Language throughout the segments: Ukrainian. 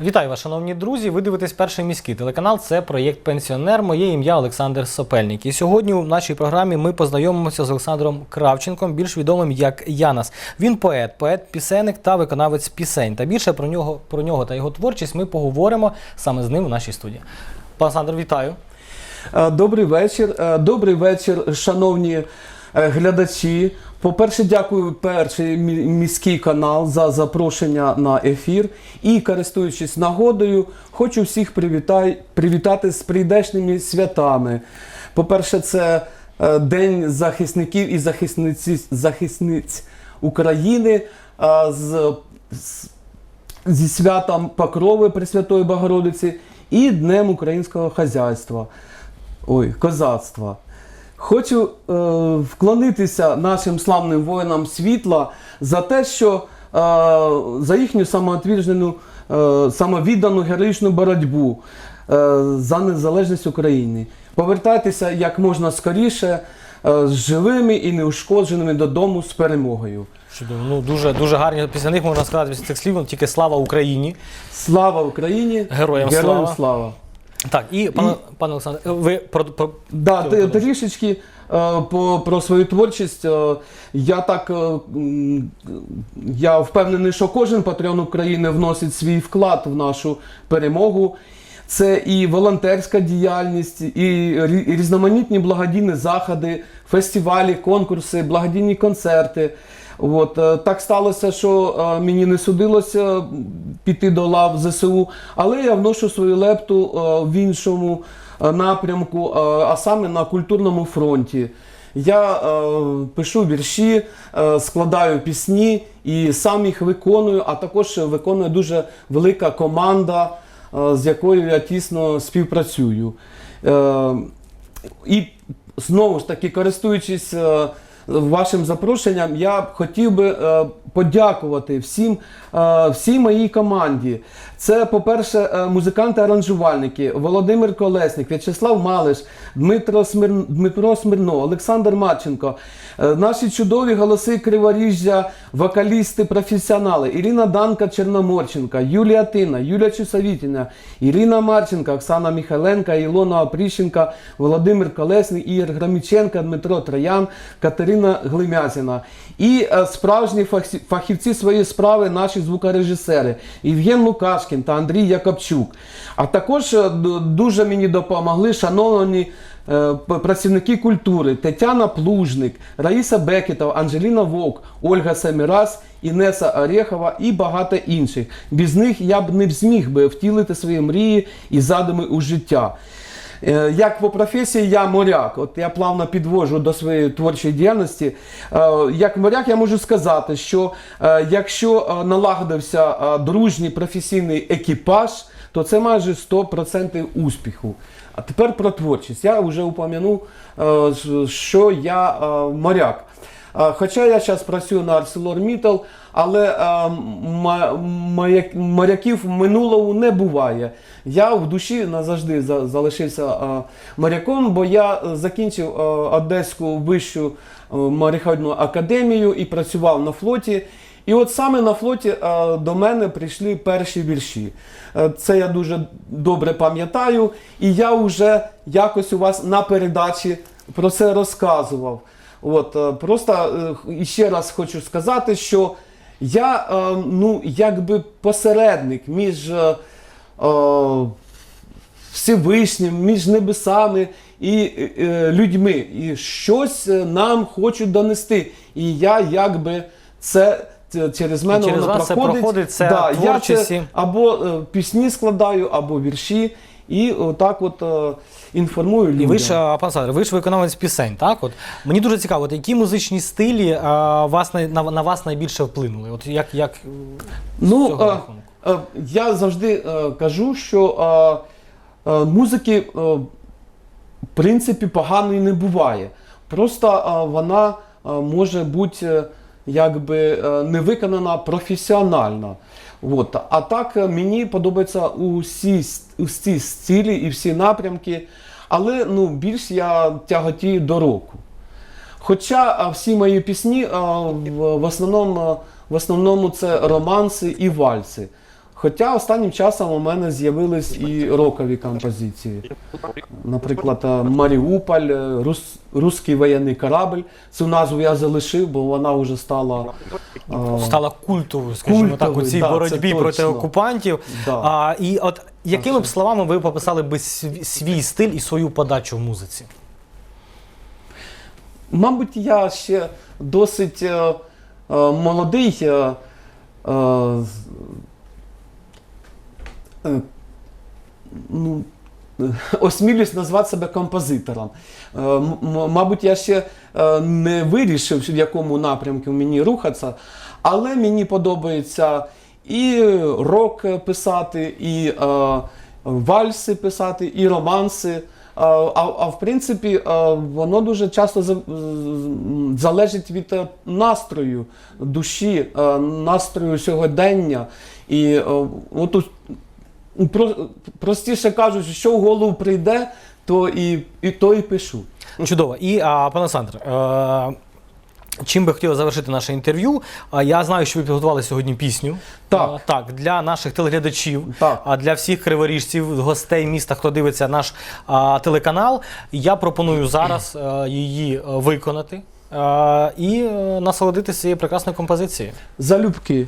Вітаю вас, шановні друзі. Ви дивитесь перший міський телеканал. Це проєкт Пенсіонер. Моє ім'я Олександр Сопельник. І сьогодні у нашій програмі ми познайомимося з Олександром Кравченком, більш відомим як Янас. Він поет, поет-пісенник та виконавець пісень. Та більше про нього, про нього та його творчість ми поговоримо саме з ним у нашій студії. Пан Олександр, вітаю. Е, Добрий вечір. Е, Добрий вечір, шановні глядачі. По-перше, дякую перший міський канал за запрошення на ефір. І користуючись нагодою, хочу всіх привітай, привітати з прийдешніми святами. По-перше, це е, День захисників і захисниць, захисниць України. е, з, з зі святом Покрови Пресвятої Богородиці і Днем українського хазяйства. Ой, козацтва. Хочу е, вклонитися нашим славним воїнам світла за те, що е, за їхню самоотвірджену, е, самовіддану героїчну боротьбу е, за незалежність України. Повертайтеся як можна скоріше е, з живими і неушкодженими додому з перемогою. Чудово. Ну дуже дуже гарні після них можна сказати після цих слів. Тільки слава Україні. Слава Україні! Героям Героям слава. слава! Так, і пане, пане Олександр, ви про, про Да, Цього трішечки е, по, про свою творчість. е, я так е, м, я впевнений, що кожен патріон України вносить свій вклад в нашу перемогу. Це і волонтерська діяльність, і рі- і різноманітні благодійні заходи, фестивалі, конкурси, благодійні концерти. От, е, так сталося, що е, мені не судилося піти до лав ЗСУ, але я вношу свою лепту е, в іншому напрямку, а саме на культурному фронті. Я пишу вірші, складаю пісні і сам їх виконую, а також виконує дуже велика команда, з якою я тісно співпрацюю. І знову ж таки, користуючись вашим запрошенням, я хотів би е, подякувати всім, е, всій моїй команді. Це, по-перше, е, музиканти-аранжувальники Володимир Колесник, В'ячеслав Малиш, Дмитро, Смир... Дмитро Смирно, Олександр Марченко, наші чудові голоси Криворіжжя, вокалісти, професіонали Ірина Данка Чорноморченка, Юлія Тина, Юлія Чусовітіна, Ірина Марченка, Оксана Міхайленка, Ілона Опріщенка, Володимир Колесник, Ігор Громіченка, Дмитро Троян, Катерина Глимязіна. І е, справжні фахівці своєї справи, наші звукорежисери Євген Лукашкін та Андрій Якобчук. А також е, дуже мені допомогли шановані е, працівники культури Тетяна Плужник, Раїса Бекетова, Анжеліна Вовк, Ольга Семірас, Інеса Орехова і багато інших. Без них я б не зміг би втілити свої мрії і задуми у життя. Е, Як по професії я моряк, от я плавно підвожу до своєї творчої діяльності. Е, Як моряк я можу сказати, що е, якщо е, налагодився е, дружній професійний екіпаж, то це майже 100% успіху. А тепер про творчість. Я вже упомянув, е, що- я е, моряк. Е, Хоча я зараз працюю на ArcelorMittal, але моряків минулого не буває. Я в душі назавжди залишився моряком, бо я закінчив Одеську вищу мореходну академію і працював на флоті. І от саме на флоті е, до мене прийшли перші вірші. Е, Це я дуже добре пам'ятаю, і я вже якось у вас на передачі про це розказував. От, е, просто ще раз хочу сказати, що я ну, якби посередник між Всевишнім, між небесами і людьми. І щось нам хочуть донести. І я якби це. Це Через мене через це проходить. проходить, це да, я це або е, пісні складаю, або вірші, і отак от е, інформую людям. І ви ж, пан Олександр, ви ж виконавець пісень, так? От мені дуже цікаво, от які музичні стилі а, вас на, на вас найбільше вплинули? От як, як е, з Ну, цього е, рахунку? е, я завжди е, кажу, що е, е, музики, е, в принципі, поганої не буває. Просто е, вона е, може бути е, якби е, не виконана професіонально. От. А так е, мені подобаються усі, усі стилі і всі напрямки, але ну, більш я тяготію до року. Хоча всі мої пісні в, основному, в основному це романси і вальси. Хоча останнім часом у мене з'явились і рокові композиції. Наприклад, е, Маріуполь, е, Рус, Руський воєнний корабль. Цю назву я залишив, бо вона вже стала. е, Стала культовою, скажімо так, у цій да, боротьбі проти окупантів. Да. А, і от якими б словами ви пописали би свій, стиль і свою подачу в музиці? Мабуть, я ще досить е, е, молодий. Е, е, ну, е, осмілюсь назвати себе композитором. Е, мабуть, я ще е, не вирішив, в якому напрямку мені рухатися, але мені подобається і рок писати, і е, вальси писати, і романси. А, а, в принципі, воно дуже часто за- залежить від е, настрою душі, е, настрою сьогодення. І е, от про- простіше кажучи, що в голову прийде, то і, і то і пишу. Чудово. І а, пане Олександр, е, чим би хотіли завершити наше інтерв'ю? Я знаю, що ви підготували сьогодні пісню. Так. Е, так, для наших телеглядачів, Так. а для всіх криворіжців, гостей міста, хто дивиться наш а, телеканал. Я пропоную зараз е, її виконати. е, І насолодитися цією прекрасною композицією. Залюбки.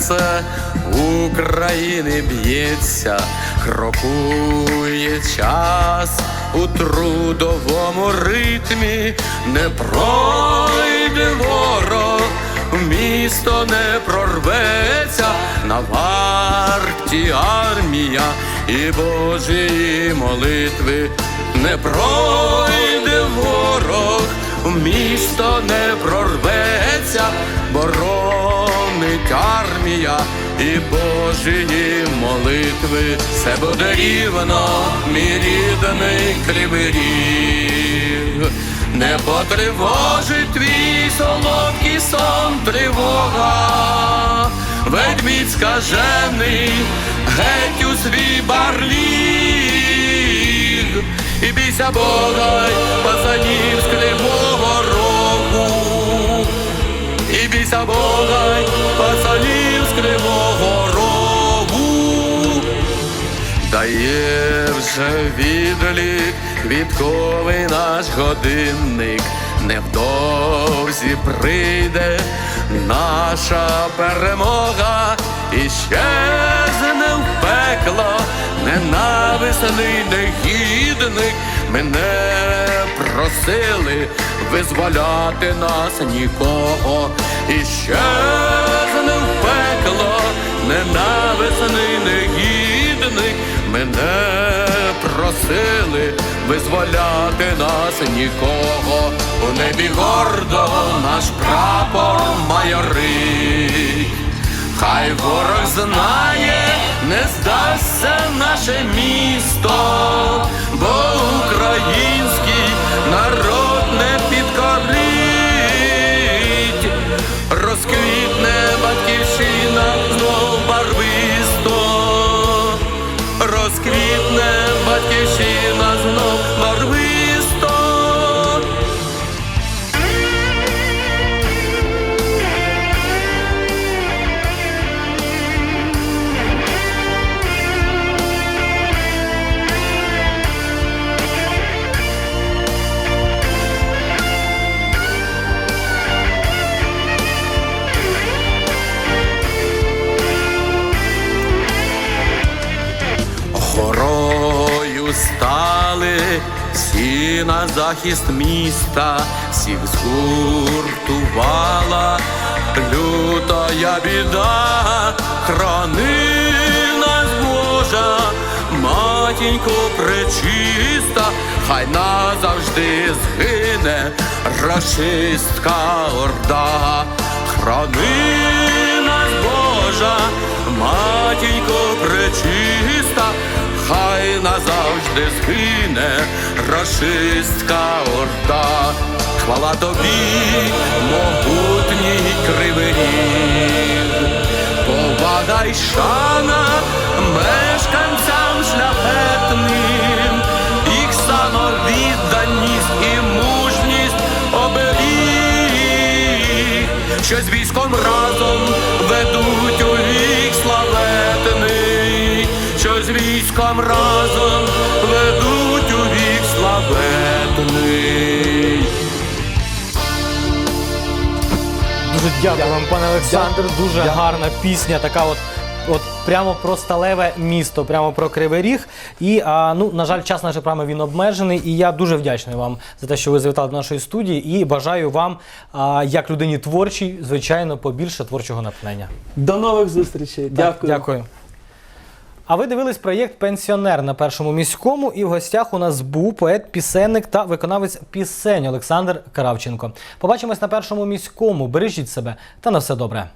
Серце України б'ється, крокує час у трудовому ритмі, не пройде ворог, місто не прорветься, на варті армія і Божої молитви, не пройде ворог, місто не прорветься, боронить і Божої молитви. Все буде рівно, мій рідний кривий. Не потривожить твій солодкий сон тривога, ведмідь скажений, геть у свій барліг, і бійся Бога, й пацанів з кривого рогу, і бійся Бога, Дає відлік квітковий наш годинник, невдовзі прийде наша перемога і щезне в пекло ненависний негідник. Мене просили визволяти нас нікого і щезне в пекло ненависний негідник. Мене просили визволяти нас нікого. У небі гордо наш прапор майорить. Хай ворог знає, не здасться наше місто, всі на захист міста, всіх згуртувала. Лютая біда, храни нас Божа, матінько пречиста, хай назавжди згине рашистська орда, храни нас Божа, матінько пречиста, хай назавжди згине рашистська орда. Хвала тобі, могутній кривий ріг. Повага й шана мешканцям шляхетним, їх самовідданість і мужність оберіг, що з військом разом ведуть військом разом ведуть у вік славетний. Дуже дякую вам, пане Олександр. Дуже гарна пісня, така от. От прямо про сталеве місто, прямо про Кривий Ріг. І а, ну, на жаль, час нашої програми він обмежений. І я дуже вдячний вам за те, що ви завітали до нашої студії. І бажаю вам, а, як людині творчій, звичайно, побільше творчого натхнення. До нових зустрічей. Дякую. Дякую. А ви дивились проєкт Пенсіонер на першому міському, і в гостях у нас був поет, пісенник та виконавець пісень Олександр Кравченко. Побачимось на першому міському. Бережіть себе та на все добре.